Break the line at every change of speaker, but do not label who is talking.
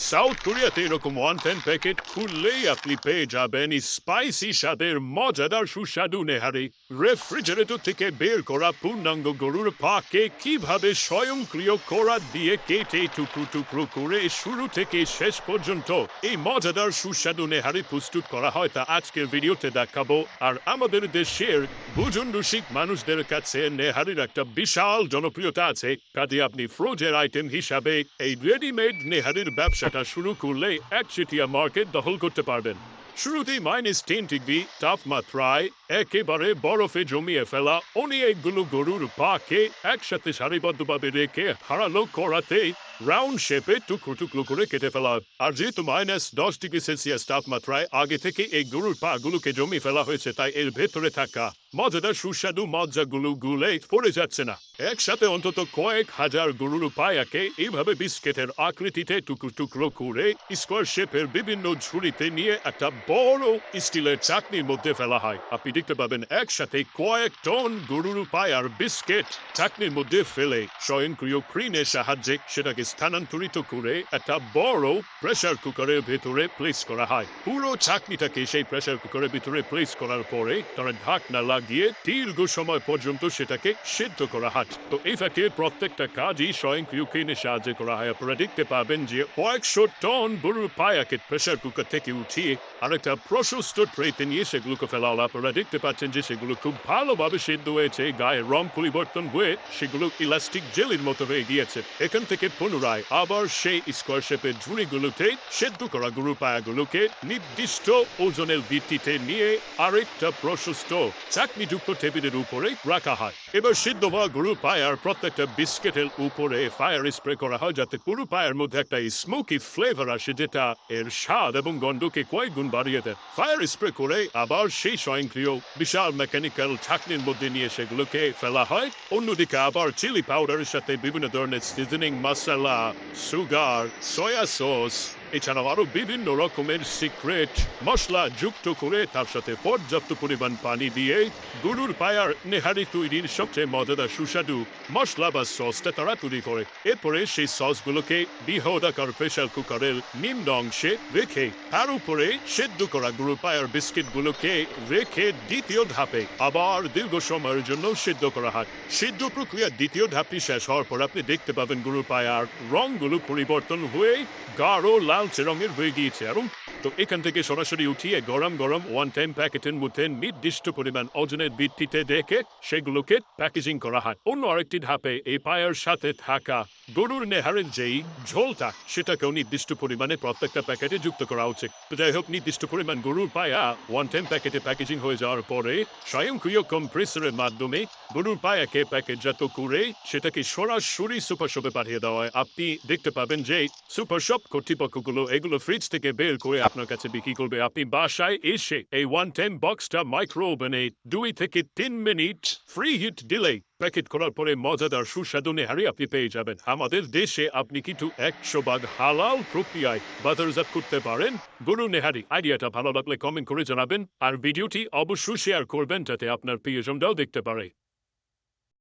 South কোরিয়াতে এরকম one ten packet খুললেই আপনি পেয়ে যাবেন স্পাইসি স্বাদের মজাদার সুস্বাদু নেহারি রেফ্রিজারেটর থেকে বের করা পূর্ণাঙ্গ গরুর পাকে কীভাবে স্বয়ংক্রিয় করা দিয়ে কেটে টুকরো টুকরো করে শুরু থেকে শেষ পর্যন্ত এই মজাদার সুস্বাদু নেহারি প্রস্তুত করা হয় তা আজকের ভিডিওতে দেখাবো আর আমাদের দেশের বুঝুন রসিক মানুষদের কাছে নেহারির একটা বিশাল জনপ্রিয়তা আছে কাজে আপনি ফ্রোজের আইটেম হিসাবে এই রেডিমেড নেহারির ব্যবসাটা শুরু করলে একচেটিয়া মার্কেট দখল করতে পারবেন। শুরুতেই মাইনাস টেন ডিগ্রি, তাপমাত্রায় একেবারে বরফে জমিয়ে ফেলা অনেকগুলো গরুর পাকে একসাথে সারিবদ্ধভাবে রেখে হারালো করাতে রাউন্ড শেপে টুকরো টুকরো করে কেটে ফেলা। আর যেহেতু মাইনাস দশ ডিগ্রি সেলসিয়াস তাপমাত্রায় আগে থেকে এই গরুর পা গুলোকে জমিয়ে ফেলা হয়েছে, তাই এর ভেতরে থাকা মজাদার সুস্বাদু মজ্জাগুলো গুলে পড়ে যাচ্ছে না। একসাথে অন্তত কয়েক হাজার গরুর পায়াকে এইভাবে বিস্কেটের আকৃতিতে টুকরো টুকরো করে স্কোয়ার শেপের বিভিন্ন ঝুড়িতে নিয়ে একটা বড় স্টিলের চাটনির মধ্যে ফেলা হয়। আপনি দেখতে পাবেন একসাথে কয়েক টন গরুর পায়ার বিস্কেট চাটনির মধ্যে ফেলে স্বয়ংক্রিয় ক্রিনের সাহায্যে সেটাকে স্থানান্তরিত করে একটা বড় প্রেসার কুকারের ভেতরে প্লেস করা হয়। পুরো চাটনিটাকে সেই প্রেসার কুকারের ভিতরে প্লেস করার পরে তারা ঢাকনা লাগিয়ে দীর্ঘ সময় পর্যন্ত সেটাকে সিদ্ধ করা হয়। তো এই ফ্যাক্টরির প্রত্যেকটা কাজই স্বয়ংক্রিয় ক্রিনের সাহায্যে করা হয়। আপনারা দেখতে পাবেন যে কয়েকশো টন গরুর পায়াকে প্রেসার কুকার থেকে উঠিয়ে আরেকটা প্রশস্ত ট্রেতে নিয়ে সেগুলোকে ফেলা হলো। আপনারা দেখতে পাচ্ছেন যে সেগুলো খুব ভালোভাবে সিদ্ধ হয়েছে। গায়ে রং পরিবর্তন হয়ে সেগুলো ইলাস্টিক জেলির মতো হয়ে গিয়েছে। এখান থেকে পুনরায় আবার সেই স্কোয়ার শেপের ঝুড়িগুলোতে সেদ্ধ করা গরুর পায়াগুলোকে নির্দিষ্ট ওজনের ভিত্তিতে নিয়ে আরেকটা প্রশস্ত চাকনিযুক্ত টেবিলের উপরে রাখা হয়। এবার সিদ্ধ হওয়া গরুর পায়ার প্রত্যেকটা বিস্কেটের উপরে ফায়ার স্প্রে করা হয় যাতে পুরো পায়ের মধ্যে একটা স্মোকি ফ্লেভার আসে যেটা এর স্বাদ এবং গন্ধকে কয়েক গুণ বাড়িয়ে দেয়। ফায়ার স্প্রে করে আবার সেই স্বয়ংক্রিয় বিশাল মেকানিক্যাল ছাকনির মধ্যে নিয়ে সেগুলোকে ফেলা হয়। অন্যদিকে আবার চিলি পাউডারের সাথে বিভিন্ন ধরনের সিজনিং মশলা Nutella, sugar, soya sauce, এছাড়াও আরও বিভিন্ন রকমের সিক্রেট মশলা যুক্ত করে তার সাথে পর্যাপ্ত পরিমাণ পানি দিয়ে গরুর পায়ার নেহারি তৈরির সবচেয়ে মজাদার সুস্বাদু মশলা বা সসটা তারা তৈরি করে। এরপরে সেই সসগুলোকে বৃহদাকার প্রেশার কুকারের নিম্ন অংশে রেখে তার উপরে সেদ্ধ করা গরুর পায়ার বিস্কিটগুলোকে রেখে দ্বিতীয় ধাপে আবার দীর্ঘ সময়ের জন্য সিদ্ধ করা হয়। সিদ্ধ প্রক্রিয়া দ্বিতীয় ধাপটি শেষ হওয়ার পর আপনি দেখতে পাবেন গরুর পায়ার রংগুলো পরিবর্তন হয়ে গাঢ় লালচে রঙের হয়ে গিয়েছে এবং তো এখান থেকে সরাসরি উঠিয়ে গরম গরম ওয়ান টাইম প্যাকেটের মধ্যে নির্দিষ্ট পরিমাণ ওজনের ভিত্তিতে দেখে সেগুলোকে প্যাকেজিং করা হয়। অন্য আরেকটি ধাপে এই পায়ের সাথে থাকা গরুর নেহারের যেই ঝোলটা, সেটাকেও নির্দিষ্ট পরিমাণে প্রত্যেকটা প্যাকেটে যুক্ত করা উচিত। যাই হোক, নির্দিষ্ট পরিমাণ গরুর পায়া ওয়ান টাইম প্যাকেটে প্যাকেজিং হয়ে যাওয়ার পরে স্বয়ংক্রিয় কম্প্রেসরের মাধ্যমে গরুর পায়াকে প্যাকেটজাত করে সেটাকে সরাসরি সুপার শপে পাঠিয়ে দেওয়া হয়। আপনি দেখতে পাবেন যে সুপার শপ কর্তৃপক্ষগুলো এগুলো ফ্রিজ থেকে বের করে আপনার কাছে বিক্রি করবে। আপনি বাসায় এসে এই ওয়ান টাইম বক্সটা মাইক্রো ওভেনে দুই থেকে তিন মিনিট ফ্রি হিট দিলেই প্যাকেট করার পরে মজাদার সুস্বাদু নেহারি আপনি পেয়ে যাবেন। আমাদের দেশে আপনি কিন্তু একশো ভাগ হালাল প্রক্রিয়ায় বাজারজাত করতে পারেন। গরু নেহারি, আইডিয়াটা ভালো লাগলে কমেন্ট করে জানাবেন। আর ভিডিওটি অবশ্যই শেয়ার করবেন, যাতে আপনার প্রিয়জনরাও দেখতে পারে।